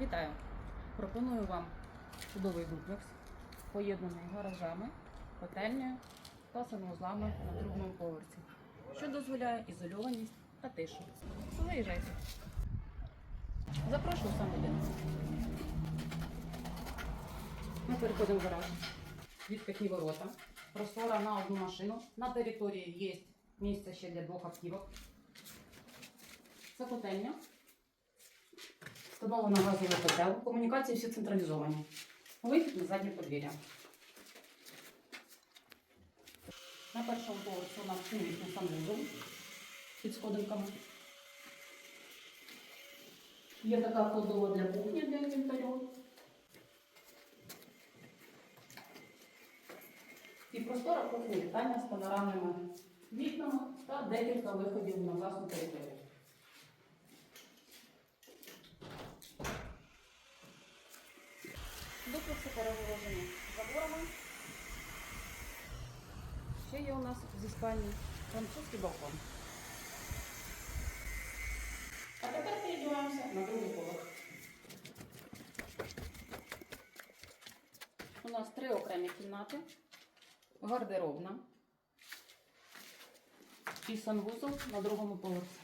Вітаю! Пропоную вам чудовий дуплекс, поєднаний гаражами, котельнею та санвузлами на другому поверсі, що дозволяє ізольованість та тишу. Виїжджайте. Запрошую сам будинок. Ми переходимо в гараж. Відкатні ворота. Простора на одну машину. На території є місце ще для двох автівок. Це котельня. Встановлена газовий котел. Комунікації всі централізовані. Вихід на заднє подвір'я. На першому поверсі у нас сумісний санвузол під сходинками. Є така кладова для кухні для інвентарю. І простора кухні вітання з панорамними вікнами та декілька виходів на власну територію. Дуплекси перегорожені заборами. Ще є у нас зі спальні французький балкон. А тепер перейдемося на другий поверх. У нас три окремі кімнати, гардеробна і санвузол на другому поверсі.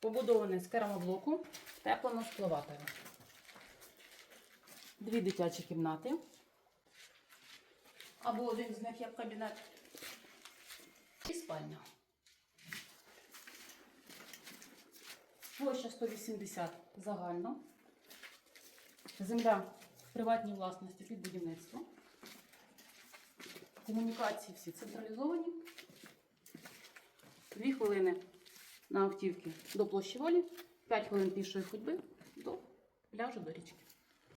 Побудований з керамоблоку теплено сплаватою. Дві дитячі кімнати. Або один з них як кабінет. І спальня. Площа 180 загально. Земля в приватній власності під будівництво. Комунікації всі централізовані. Дві хвилини на автівки до площі волі, 5 хвилин пішої ходьби до пляжу до річки.